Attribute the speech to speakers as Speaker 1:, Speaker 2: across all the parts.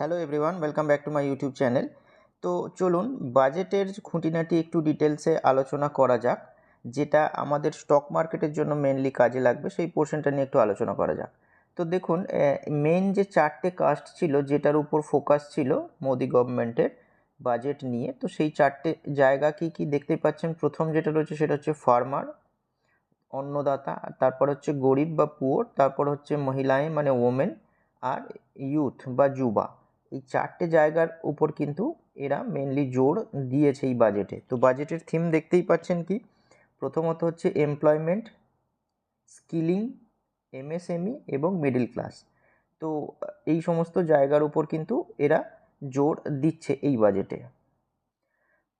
Speaker 1: Hello everyone welcome back to my YouTube channel তো চলুন বাজেটের খুঁটিনাটি একটু ডিটেলসে আলোচনা করা যাক, যেটা আমাদের স্টক মার্কেটের জন্য মেনলি কাজে লাগবে, সেই পোর্শনটা নিয়ে একটু আলোচনা করা যাক। তো দেখুন মেন যে চারটে কাস্ট ছিল, যেটার উপর ফোকাস ছিল মোদি গভর্নমেন্টের বাজেট নিয়ে, তো সেই চারটে জায়গা কি কি দেখতে পাচ্ছেন? প্রথম যেটা রয়েছে, সেটা হচ্ছে ফার্মার অন্নদাতা, তারপর হচ্ছে গরিব বা পুয়োর তারপর হচ্ছে মহিলায় মানে ওমেন আর ইউথ বা যুবা। এই চারটে জায়গার উপর কিন্তু এরা মেনলি জোর দিয়েছে এই বাজেটে তো বাজেটের থিম দেখতেই পাচ্ছেন কি? প্রথমত হচ্ছে এমপ্লয়মেন্ট স্কিলিং এমএসএমই এবং মিডিল ক্লাস তো এই সমস্ত জায়গার উপর কিন্তু এরা জোর দিচ্ছে এই বাজেটে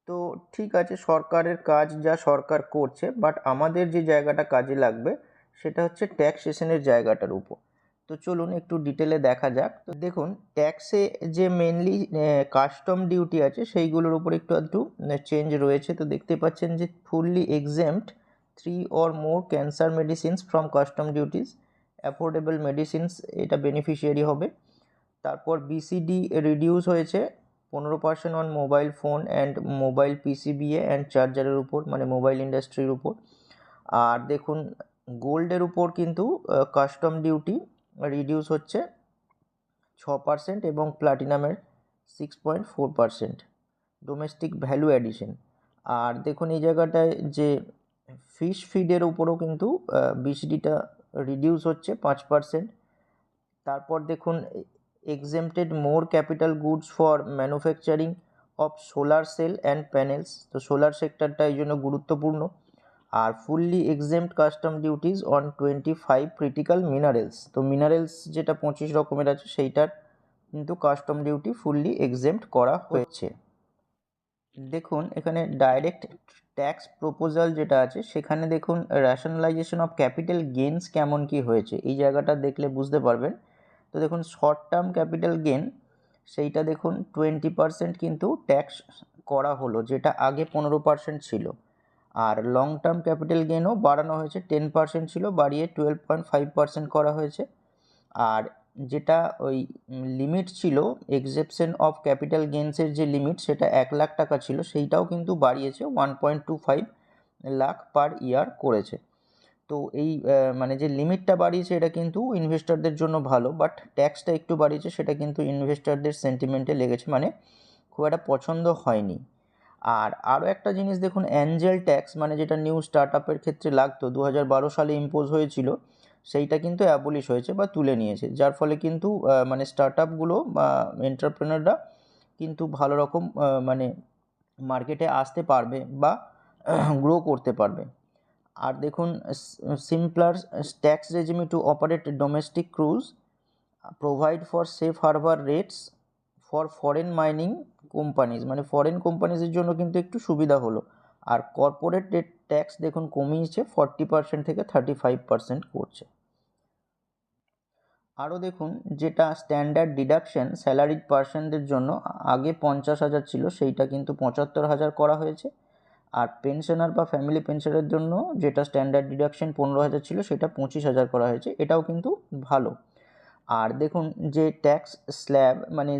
Speaker 1: তো ঠিক আছে, সরকারের কাজ যা সরকার করছে বাট আমাদের যে জায়গাটা কাজে লাগবে, সেটা হচ্ছে ট্যাক্সেশনের জায়গাটার উপর। তো চলুন একটু ডিটেলে দেখা যাক। তো দেখুন ট্যাক্সে যে মেনলি কাস্টম ডিউটি আছে, সেইগুলোর উপর একটু একটু চেঞ্জ রয়েছে। তো দেখতে পাচ্ছেন যে fully exempt three or more cancer medicines from custom duties affordable medicines এটা বেনিফিশিয়ারি হবে। তারপর বিসিডি রিডিউস হয়েছে, পনেরো percent on mobile phone and mobile PCBA and চার্জারের উপর মানে মোবাইল ইন্ডাস্ট্রির উপর। আর দেখুন গোল্ডের উপর কিন্তু কাস্টম ডিউটি রিডিউস হচ্ছে ছ পার্সেন্ট এবং প্লাটিনামের six point four percent domestic value addition আর দেখুন এই জায়গাটায় যে ফিশ ফিডের উপরও কিন্তু বিসিডিটা রিডিউস হচ্ছে পাঁচ পার্সেন্ট তারপর দেখুন exempted more capital goods for manufacturing of solar cell and panels তো সোলার সেক্টরটা এই জন্য গুরুত্বপূর্ণ। আর fully exempt custom duties on twenty five critical minerals তো মিনারেলস যেটা পঁচিশ রকমের আছে, সেইটার কিন্তু কাস্টম ডিউটি ফুললি এক্সেমড করা হয়েছে। দেখুন, এখানে ডাইরেক্ট ট্যাক্স প্রপোজাল যেটা আছে, সেখানে দেখুন র্যাশনালাইজেশন অফ ক্যাপিটাল গেনস কেমন কি হয়েছে। এই জায়গাটা দেখলে বুঝতে পারবেন। তো দেখুন শর্ট টার্ম ক্যাপিটাল গেন সেইটা দেখুন টোয়েন্টি পারসেন্ট কিন্তু ট্যাক্স করা হলো, যেটা আগে পনেরো পার্সেন্ট ছিল। আর লং টার্ম ক্যাপিটাল গেনও বাড়ানো হয়েছে টেন পার্সেন্ট ছিল, বাড়িয়ে টুয়েলভ পয়েন্ট ফাইভ পার্সেন্ট করা হয়েছে। আর যেটা ওই লিমিট ছিল এক্সেপশন অফ ক্যাপিটাল গেন্সের যে লিমিট সেটা এক লাখ টাকা ছিল, সেইটাও কিন্তু বাড়িয়েছে one point two five lakh per year করেছে। তো এই মানে যে লিমিটটা বাড়িয়েছে, এটা কিন্তু ইনভেস্টারদের জন্য ভালো বাট ট্যাক্সটা একটু বাড়িয়েছে, সেটা কিন্তু ইনভেস্টারদের সেন্টিমেন্টে লেগেছে মানে খুব একটা পছন্দ হয়নি। আর আরও একটা জিনিস দেখুন অ্যাঞ্জেল ট্যাক্স মানে যেটা নিউ স্টার্ট আপের ক্ষেত্রে লাগতো দু হাজার বারো সালে ইম্পোজ হয়েছিল, সেইটা কিন্তু অ্যাবলিশ হয়েছে বা তুলে নিয়েছে। যার ফলে কিন্তু মানে স্টার্ট আপগুলো বা এন্টারপ্রেনাররা কিন্তু ভালো রকম মানে মার্কেটে আসতে পারবে বা গ্রো করতে পারবে। আর দেখুন simpler tax regime to operate domestic cruise provide for safe harbour rates for foreign mining companies মানে ফরেন কোম্পানিজের জন্য কিন্তু একটু সুবিধা হলো। আর কর্পোরেট রেট ট্যাক্স দেখুন কমিয়েছে ফর্টি পার্সেন্ট থেকে থার্টি ফাইভ পার্সেন্ট করছে। আরও দেখুন, যেটা স্ট্যান্ডার্ড ডিডাকশন স্যালারিড পার্সনদের জন্য আগে পঞ্চাশ হাজার ছিল, সেইটা কিন্তু পঁচাত্তর হাজার করা হয়েছে। আর পেনশনার বা ফ্যামিলি পেনশনের জন্য যেটা স্ট্যান্ডার্ড ডিডাকশন পনেরো হাজার ছিল, সেটা পঁচিশ হাজার করা হয়েছে। এটাও কিন্তু ভালো। আর দেখুন যে ট্যাক্স স্ল্যাব মানে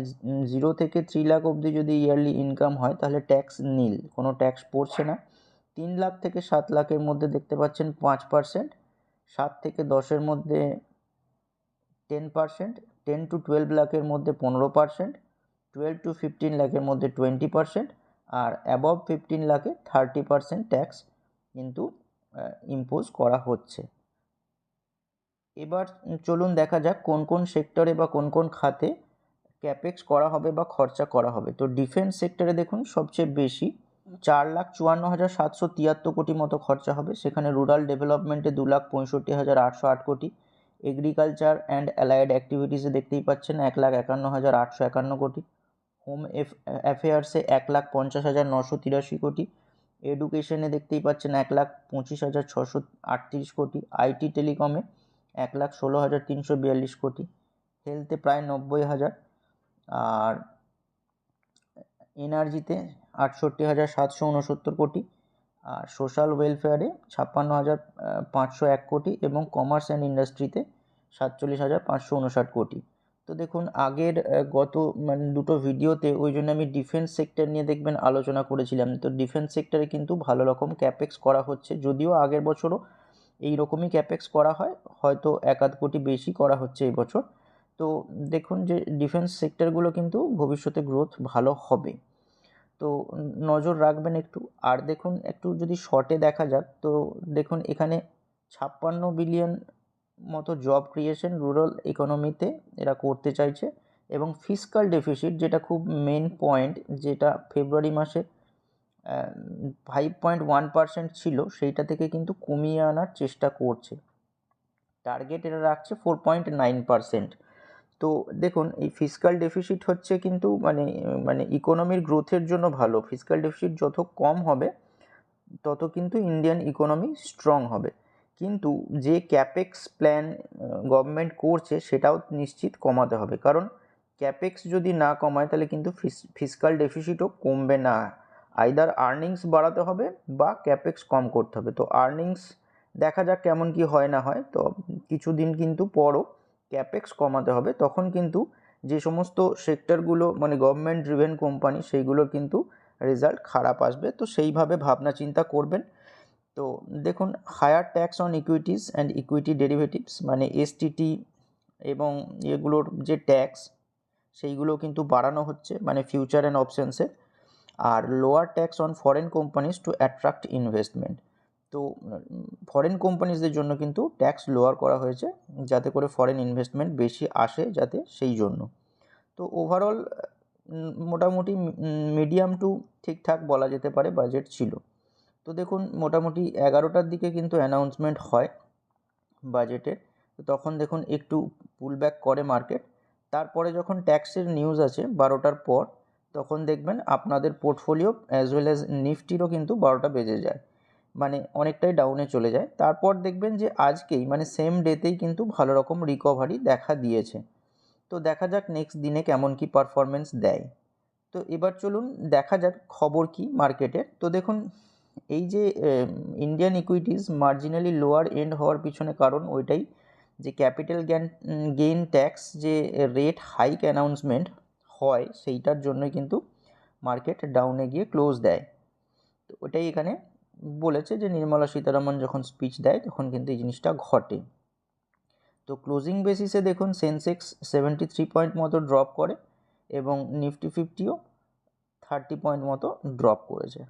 Speaker 1: জিরো থেকে থ্রি লাখ অবধি যদি ইয়ারলি ইনকাম হয়, তাহলে ট্যাক্স নীল কোনো ট্যাক্স পড়ছে না। তিন লাখ থেকে সাত লাখের মধ্যে দেখতে পাচ্ছেন পাঁচ পার্সেন্ট সাত থেকে দশের মধ্যে ten percent ten to twelve লাখের মধ্যে পনেরো পার্সেন্ট টুয়েলভ টু ফিফটিন লাখের মধ্যে টোয়েন্টি পার্সেন্ট আর অ্যাবভ ফিফটিন লাখে থার্টি পার্সেন্ট ট্যাক্স কিন্তু ইম্পোজ করা হচ্ছে। এবার চলুন দেখা যাক কোন কোন সেক্টরে বা কোন কোন খাতে ক্যাপেক্স করা হবে বা খরচা করা হবে। তো ডিফেন্স সেক্টরে দেখুন সবচেয়ে বেশি চার লাখ চুয়ান্ন হাজার সাতশো তিয়াত্তর কোটি মতো খরচা হবে। সেখানে রুরাল ডেভেলপমেন্টে দু লাখ পঁয়ষট্টি হাজার আটশো আট কোটি। এগ্রিকালচার অ্যান্ড অ্যালায়েড অ্যাক্টিভিটিসে দেখতেই পাচ্ছেন এক লাখ একান্ন হাজার আটশো একান্ন কোটি। হোম এফ, অ্যাফেয়ার্সে এক লাখ পঞ্চাশ হাজার নশো তিরাশি কোটি। এডুকেশনে দেখতেই পাচ্ছেন এক লাখ পঁচিশ হাজার ছশো আটত্রিশ কোটি। আইটি টেলিকমে এক লাখ ষোলো হাজার তিনশো বিয়াল্লিশ কোটি। হেলথে প্রায় নব্বই হাজার। আর এনার্জিতে আটষট্টি হাজার সাতশো উনসত্তর কোটি। আর সোশ্যাল ওয়েলফেয়ারে ছাপ্পান্ন হাজার পাঁচশো এক কোটি এবং কমার্স অ্যান্ড ইন্ডাস্ট্রিতে সাতচল্লিশ হাজার পাঁচশো উনষাট কোটি। তো দেখুন, আগের গত মানে দুটো ভিডিওতে ওই জন্য আমি ডিফেন্স সেক্টর নিয়ে দেখবেন আলোচনা করেছিলাম। তো ডিফেন্স সেক্টরে কিন্তু ভালো রকম ক্যাপেক্স করা হচ্ছে। যদিও আগের বছরও এই রকমই ক্যাপেক্স করা হয়। হয়তো এক আধ কোটি বেশি করা হচ্ছে এই বছর। তো দেখুন যে ডিফেন্স সেক্টরগুলো কিন্তু ভবিষ্যতে গ্রোথ ভালো হবে। তো নজর রাখবেন একটু। আর দেখুন, একটু যদি শর্টে দেখা যাক, তো দেখুন এখানে ছাপ্পান্ন বিলিয়ন মতো জব ক্রিয়েশন রুরাল ইকোনমিতে এরা করতে চাইছে। এবং ফিসকাল ডেফিসিট যেটা খুব মেন পয়েন্ট যেটা ফেব্রুয়ারি মাসে ফাইভ পয়েন্ট ওয়ান পার্সেন্ট ছিল, সেইটা থেকে কিন্তু কমিয়ে আনার চেষ্টা করছে। টার্গেট এরা রাখছে ফোর পয়েন্ট নাইন পার্সেন্ট তো দেখুন, এই ফিসকাল ডেফিসিট হচ্ছে কিন্তু মানে মানে ইকোনমির গ্রোথের জন্য ভালো। ফিসকাল ডেফিসিট যত কম হবে, তত কিন্তু ইন্ডিয়ান ইকোনমি স্ট্রং হবে। কিন্তু যে ক্যাপেক্স প্ল্যান গভর্নমেন্ট করছে, সেটাও নিশ্চিত কমাতে হবে। কারণ ক্যাপেক্স যদি না কমায়, তাহলে কিন্তু ফিসকাল ডেফিসিটও কমবে না। আইদার আর্নিংস বাড়াতে হবে বা ক্যাপেক্স কম করতে হবে। তো আর্নিংস দেখা যাক কেমন কি হয় না হয়। তো কিছুদিন কিন্তু পরও ক্যাপেক্স কমাতে হবে। তখন কিন্তু যে সমস্ত সেক্টরগুলো মানে গভর্নমেন্ট ড্রিভেন কোম্পানি সেইগুলোর কিন্তু রেজাল্ট খারাপ আসবে। তো সেইভাবে ভাবনা চিন্তা করবেন। তো দেখুন higher tax on equities and equity derivatives মানে এসটিটি এবং এগুলোর যে ট্যাক্স সেইগুলো কিন্তু বাড়ানো হচ্ছে মানে ফিউচার অ্যান্ড অপশানসে আর lower tax on foreign companies to attract investment তো ফরেন কোম্পানিজদের জন্য কিন্তু ট্যাক্স লোয়ার করা হয়েছে, যাতে করে ফরেন ইনভেস্টমেন্ট বেশি আসে যাতে সেই জন্য। তো ওভারঅল মোটামুটি মিডিয়াম টু ঠিকঠাক বলা যেতে পারে বাজেট ছিল। তো দেখুন, মোটামুটি এগারোটার দিকে কিন্তু অ্যানাউন্সমেন্ট হয় বাজেটের তো তখন দেখুন, একটু পুল ব্যাক করে মার্কেট তারপরে যখন ট্যাক্সের নিউজ আছে বারোটার পর তখন দেখবেন আপনাদের পোর্টফোলিও অ্যাজ ওয়েল অ্যাজ নিফটিরও কিন্তু বারোটা বেজে যায়। মানে অনেকটাই ডাউনে চলে যায়। তারপর দেখবেন যে আজকেই মানে সেম ডেতেই কিন্তু ভালো রকম রিকভারি দেখা দিয়েছে। তো দেখা যাক নেক্সট দিনে কেমন কি পারফরমেন্স দেয়। তো এবার চলুন দেখা যাক খবর কি মার্কেটে তো দেখুন, এই যে Indian equities marginally lower end হওয়ার পিছনে কারণ ওইটাই যে ক্যাপিটাল গ্যান গেইন ট্যাক্স যে রেট হাইক অ্যানাউন্সমেন্ট হয় সেইটার জন্যই কিন্তু মার্কেট ডাউনে গিয়ে ক্লোজ দেয়। তো ওটাই এখানে বলেছে যে নির্মলা সীতারামন যখন স্পিচ দেয় তখন কিন্তু এই জিনিসটা ঘটে। তো ক্লোজিং বেসিসে দেখুন সেন্সেক্স সেভেন্টি থ্রি পয়েন্ট মতো ড্রপ করে এবং নিফটি ফিফটিও থার্টি পয়েন্ট মতো ড্রপ করেছে।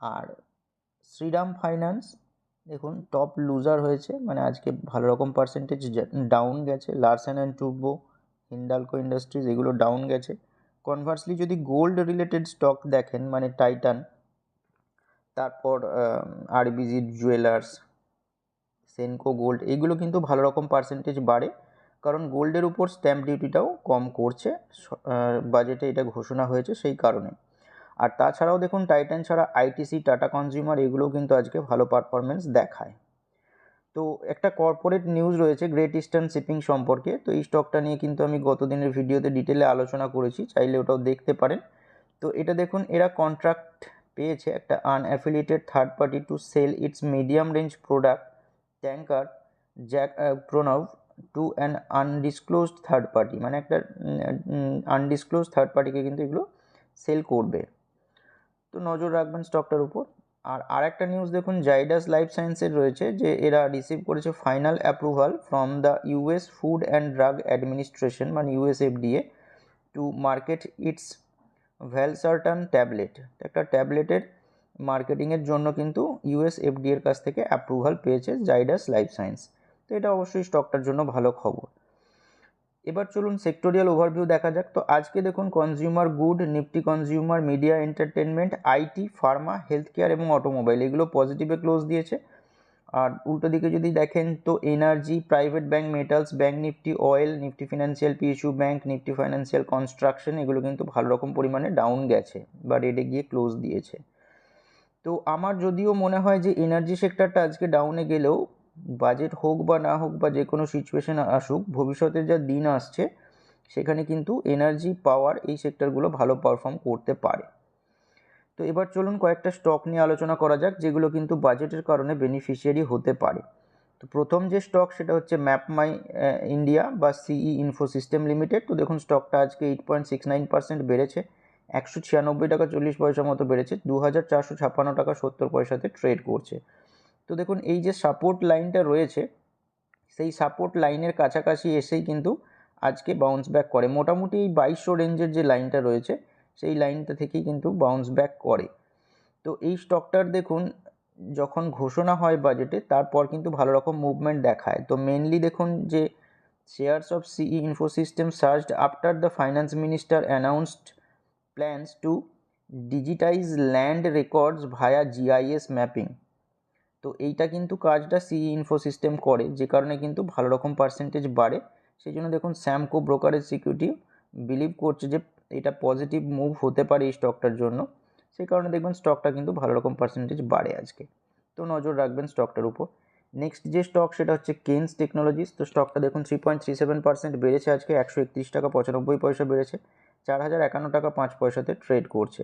Speaker 1: আর শ্রীরাম ফাইন্যান্স দেখুন টপ লুজার হয়েছে মানে আজকে ভালো রকম পার্সেন্টেজ ডাউন গেছে Larsen and Toubro Hindalco industries এগুলো ডাউন গেছে। কনভার্সলি যদি গোল্ড রিলেটেড স্টক দেখেন মানে টাইটান তারপর আরবিজি জুয়েলার্স সেনকো গোল্ড এইগুলো কিন্তু ভালো রকম পার্সেন্টেজ বাড়ে। কারণ গোল্ডের উপর স্ট্যাম্প ডিউটিটাও কম করছে বাজেটে এটা ঘোষণা হয়েছে সেই কারণে। আর তাছাড়াও দেখুন টাইটান ছাড়া আইটিসি টাটা কনজিউমার এগুলোও কিন্তু আজকে ভালো পারফরমেন্স দেখায়। তো একটা কর্পোরেট নিউজ রয়েছে গ্রেট ইস্টার্ন শিপিং সম্পর্কে। তো এই স্টকটা নিয়ে কিন্তু আমি গত দিনের ভিডিওতে ডিটেলে আলোচনা করেছি, চাইলে ওটাও দেখতে পারেন। তো এটা দেখুন, এরা কন্ট্রাক্ট পেয়েছে একটা unaffiliated third party to sell its medium range product tanker Jag Pranav to an undisclosed third party মানে একটা আনডিসক্লোজ থার্ড পার্টিকে কিন্তু এগুলো সেল করবে। তো নজর রাখবেন স্টকটার উপর। আর আরেকটা নিউজ দেখুন জাইডাস লাইফ সায়েন্সের রয়েছে, যে এরা রিসিভ করেছে final approval from the US Food and Drug Administration মানে USFDA to market its valsartan tablet একটা ট্যাবলেটের মার্কেটিংয়ের জন্য কিন্তু ইউএস এফডিএর কাছ থেকে অ্যাপ্রুভাল পেয়েছে জাইডাস লাইফ সায়েন্স তো এটা অবশ্যই স্টকটার জন্য ভালো খবর। এবার চলুন সেক্টোরিয়াল ওভারভিউ দেখা যাক। তো আজকে দেখুন consumer good Nifty consumer media entertainment IT pharma health care এবং অটোমোবাইল এগুলো পজিটিভে ক্লোজ দিয়েছে। আর উল্টো দিকে যদি দেখেন তো energy private bank metals bank Nifty oil Nifty financial PSU bank Nifty financial construction এগুলো কিন্তু ভালো রকম পরিমাণে ডাউন গেছে বা রেডে গিয়ে ক্লোজ দিয়েছে। তো আমার যদিও মনে হয় যে এনার্জি সেক্টরটা আজকে ডাউনে গেলেও বাজেট হোক বা না হোক বা যে কোনো সিচুয়েশান আসুক, ভবিষ্যতে যা দিন আসছে, সেখানে কিন্তু এনার্জি পাওয়ার এই সেক্টরগুলো ভালো পারফর্ম করতে পারে। তো এবার চলুন কয়েকটা স্টক নিয়ে আলোচনা করা যাক, যেগুলো কিন্তু বাজেটের কারণে বেনিফিশিয়ারি হতে পারে। তো প্রথম যে স্টক সেটা হচ্ছে ম্যাপ মাই ইন্ডিয়া বা সিই ইনফো সিস্টেম লিমিটেড তো দেখুন স্টকটা আজকে eight point six nine percent বেড়েছে, একশো ছিয়ানব্বই টাকা চল্লিশ পয়সা মতো বেড়েছে দু হাজার চারশো ছাপ্পান্ন টাকা সত্তর পয়সাতে ট্রেড করছে। তো দেখুন, এই যে সাপোর্ট লাইনটা রয়েছে, সেই সাপোর্ট লাইনের কাছাকাছি এসেই কিন্তু আজকে বাউন্স ব্যাক করে। মোটামুটি এই বাইশশো রেঞ্জের যে লাইনটা রয়েছে, সেই লাইনটা থেকেই কিন্তু বাউন্স ব্যাক করে। তো এই স্টকটার দেখুন, যখন ঘোষণা হয় বাজেটে তারপর কিন্তু ভালো রকম মুভমেন্ট দেখায়। তো মেনলি দেখুন যে shares of CE Infosystem surged after the finance minister announced plans to digitize land records via GIS mapping তো এইটা কিন্তু কাজটা সিই ইনফোসিস্টেম করে, যে কারণে কিন্তু ভালো রকম পার্সেন্টেজ বাড়ে। সেই জন্য দেখুন স্যামকো ব্রোকারেজ সিকিউরিটি বিলিভ করছে যে এটা পজিটিভ মুভ হতে পারে এই স্টকটার জন্য। সেই কারণে দেখবেন স্টকটা কিন্তু ভালো রকম পার্সেন্টেজ বাড়ে আজকে। তো নজর রাখবেন স্টকটার উপর। নেক্সট যে স্টক সেটা হচ্ছে কেন্স টেকনোলজিস তো স্টকটা দেখুন three point three seven percent বেড়েছে আজকে, একশো একত্রিশ টাকা পঁচানব্বই পয়সা বেড়েছে। চার হাজার একান্ন টাকা পাঁচ পয়সাতে ট্রেড করছে।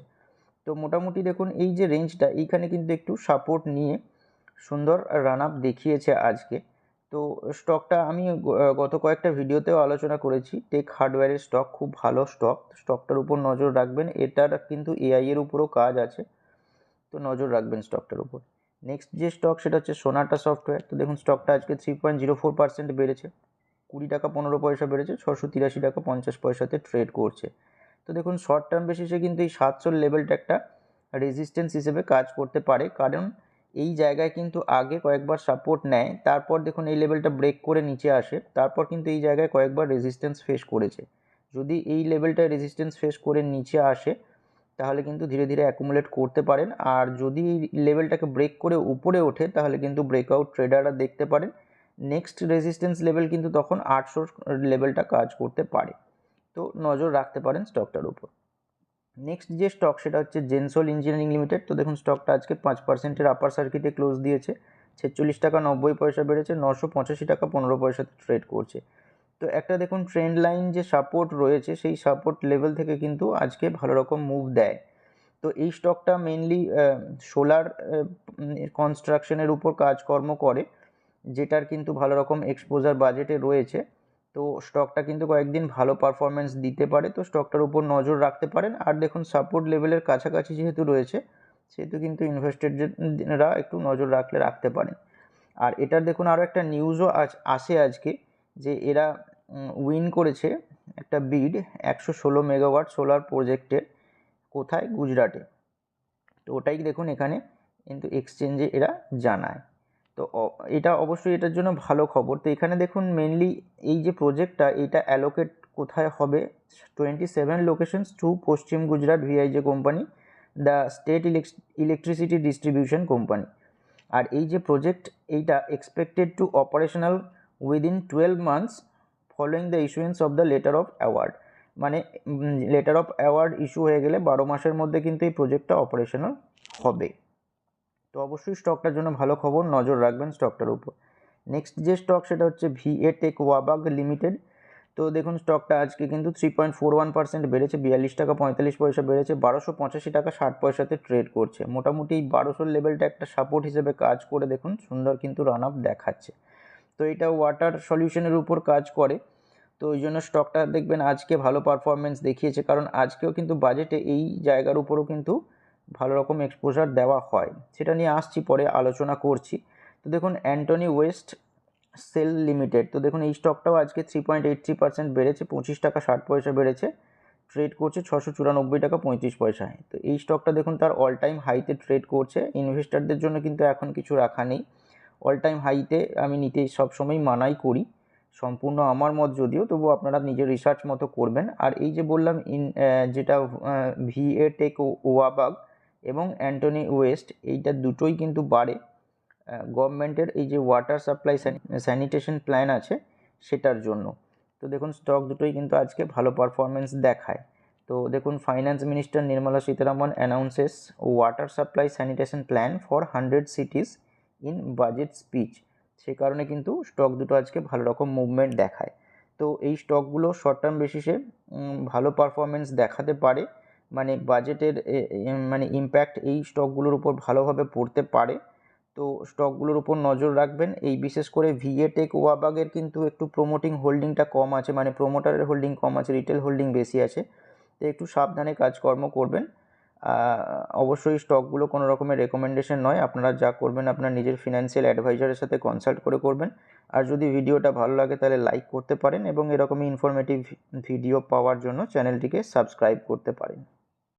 Speaker 1: তো মোটামুটি দেখুন, এই যে রেঞ্জটা এইখানে কিন্তু একটু সাপোর্ট নিয়ে সুন্দর রান আপ দেখিয়েছে আজকে। তো স্টকটা আমি গত কয়েকটা ভিডিওতেও আলোচনা করেছি। টেক হার্ডওয়্যারের স্টক খুব ভালো স্টক স্টকটার উপর নজর রাখবেন। এটার কিন্তু এআই এর উপরও কাজ আছে। তো নজর রাখবেন স্টকটার উপর। নেক্সট যে স্টক সেটা হচ্ছে সোনাটা সফটওয়্যার তো দেখুন স্টকটা আজকে three point zero four percent বেড়েছে। কুড়ি টাকা পনেরো পয়সা বেড়েছে ছশো তিরাশি টাকা পঞ্চাশ পয়সাতে ট্রেড করছে। তো দেখুন শর্ট টার্ম বেসিসে কিন্তু এই সাতশোর লেভেলটা একটা রেজিস্ট্যান্স হিসেবে কাজ করতে পারে। কারণ এই জায়গায় কিন্তু আগে কয়েকবার সাপোর্ট নেয়। তারপর দেখুন এই লেভেলটা ব্রেক করে নিচে আসে। তারপর কিন্তু এই জায়গায় কয়েকবার রেজিস্ট্যান্স ফেস করেছে। যদি এই লেভেলটায় রেজিস্ট্যান্স ফেস করে নিচে আসে, তাহলে কিন্তু ধীরে ধীরে অ্যাকুমুলেট করতে পারেন। আর যদি এই লেভেলটাকে ব্রেক করে উপরে ওঠে, তাহলে কিন্তু ব্রেকআউট ট্রেডাররা দেখতে পারেন। নেক্সট রেজিস্ট্যান্স লেভেল কিন্তু তখন আটশোর লেভেলটা কাজ করতে পারে। তো নজর রাখতে পারেন স্টকটার উপর। নেক্সট যে স্টক সেটা হচ্ছে জেনসোল ইঞ্জিনিয়ারিং লিমিটেড তো দেখুন স্টকটা আজকে পাঁচ পার্সেন্টের আপার সার্কিটে ক্লোজ দিয়েছে। ছেচল্লিশ টাকা নব্বই পয়সা বেড়েছে, নশো পঁচাশি টাকা পনেরো পয়সাতে ট্রেড করছে। তো একটা দেখুন ট্রেন্ড লাইন যে সাপোর্ট রয়েছে, সেই সাপোর্ট লেভেল থেকে কিন্তু আজকে ভালো রকম মুভ দেয়। তো এই স্টকটা মেনলি সোলার কনস্ট্রাকশনের উপর কাজকর্ম করে, যেটার কিন্তু ভালো রকম এক্সপোজার বাজেটে রয়েছে। তো স্টকটা কিন্তু কয়েকদিন ভালো পারফরমেন্স দিতে পারে, তো স্টকটার উপর নজর রাখতে পারেন। আর দেখুন সাপোর্ট লেভেলের কাছাকাছি যেহেতু রয়েছে, সেহেতু কিন্তু ইনভেস্টেডরা একটু নজর রাখলে রাখতে পারেন। আর এটার দেখুন আরও একটা নিউজও আজ, আসে আজকে যে এরা উইন করেছে একটা বিড একশো ষোলো মেগাওয়াট সোলার প্রজেক্টের কোথায়? গুজরাটে। তো ওটাই দেখুন এখানে কিন্তু এক্সচেঞ্জে এরা জানায়। তো এটা অবশ্যই এটার জন্য ভালো খবর। তো এখানে দেখুন মেনলি এই যে প্রজেক্টটা এটা অ্যালোকেট কোথায় হবে? Twenty seven locations to Paschim Gujarat Vij company the state electricity distribution company আর এই যে প্রজেক্ট এইটা expected to operational within twelve months following the issuance of the letter of award মানে লেটার অফ অ্যাওয়ার্ড ইস্যু হয়ে গেলে বারো মাসের মধ্যে কিন্তু এই প্রজেক্টটা অপারেশনাল হবে। তো অবশ্যই স্টকটার জন্য ভালো খবর, নজর রাখবেন স্টকটার উপর। নেক্সট যে স্টক সেটা হচ্ছে ভিএ টেক ওয়াবাগ লিমিটেড তো দেখুন স্টকটা আজকে কিন্তু three point four one percent বেড়েছে, বিয়াল্লিশ টাকা পঁয়তাল্লিশ পয়সা বেড়েছে, বারোশো পঁচাশি টাকা ষাট পয়সাতে ট্রেড করছে। মোটামুটি এই বারোশোর লেভেলটা একটা সাপোর্ট হিসেবে কাজ করে দেখুন, সুন্দর কিন্তু রান আপ দেখাচ্ছে। তো এটা ওয়াটার সলিউশনের উপর কাজ করে। তো ওই জন্য স্টকটা দেখবেন আজকে ভালো পারফরমেন্স দেখিয়েছে, কারণ আজকেও কিন্তু বাজেটে এই জায়গার উপরও কিন্তু ভালো রকম এক্সপোজার দেওয়া হয়। সেটা নিয়ে আসছি, পরে আলোচনা করছি। তো দেখুন, অ্যান্টনি ওয়েস্ট সেল লিমিটেড, তো দেখুন, এই স্টকটাও আজকে three point eight three percent বেড়েছে, পঁচিশ টাকা ষাট পয়সা বেড়েছে। ট্রেড করছে ছশো চুরানব্বই টাকা পঁয়ত্রিশ পয়সায়। তো এই স্টকটা দেখুন, তার অল টাইম হাইতে ট্রেড করছে। ইনভেস্টারদের জন্য কিন্তু এখন কিছু রাখা নেই। অল টাইম হাইতে আমি নিতে সবসময় মানাই করি। সম্পূর্ণ আমার মত যদিও, তবু আপনারা নিজের রিসার্চ মতো করবেন। আর এই যে বললাম ইন যেটা ভিএ টেক ওয়াবাগ এবং অ্যান্টনি ওয়েস্ট, এইটা দুটোই কিন্তু বাড়ে। গভর্নমেন্টের এই যে ওয়াটার সাপ্লাই স্যানিটেশন প্ল্যান আছে সেটার জন্য। তো দেখুন, স্টক দুটোই কিন্তু আজকে ভালো পারফরমেন্স দেখায়। তো দেখুন, finance minister Nirmala Sitharaman announces water supply sanitation plan for hundred cities in budget speech সে কারণে কিন্তু স্টক দুটো আজকে ভালো রকম মুভমেন্ট দেখায়। তো এই স্টকগুলো শর্ট টার্ম বেসিসে ভালো পারফরমেন্স দেখাতে পারে। মানে বাজেটের মানে ইম্প্যাক্ট এই স্টকগুলোর উপর ভালোভাবে পড়তে পারে। তো স্টকগুলোর উপর নজর রাখবেন। এই বিশেষ করে ভিএ টেক ওয়াবাগের কিন্তু একটু প্রোমোটিং হোল্ডিংটা কম আছে। মানে প্রোমোটারের হোল্ডিং কম আছে রিটেল হোল্ডিং বেশি আছে। তো একটু সাবধানে কাজকর্ম করবেন। অবশ্যই স্টকগুলো কোনো রকমের রেকমেন্ডেশন নয়। আপনারা যা করবেন, আপনার নিজের ফিনান্সিয়াল অ্যাডভাইজারের সাথে কনসাল্ট করে করবেন। আর যদি ভিডিওটা ভালো লাগে, তাহলে লাইক করতে পারেন এবং এরকমই ইনফরমেটিভ ভিডিও পাওয়ার জন্য চ্যানেলটিকে সাবস্ক্রাইব করতে পারেন।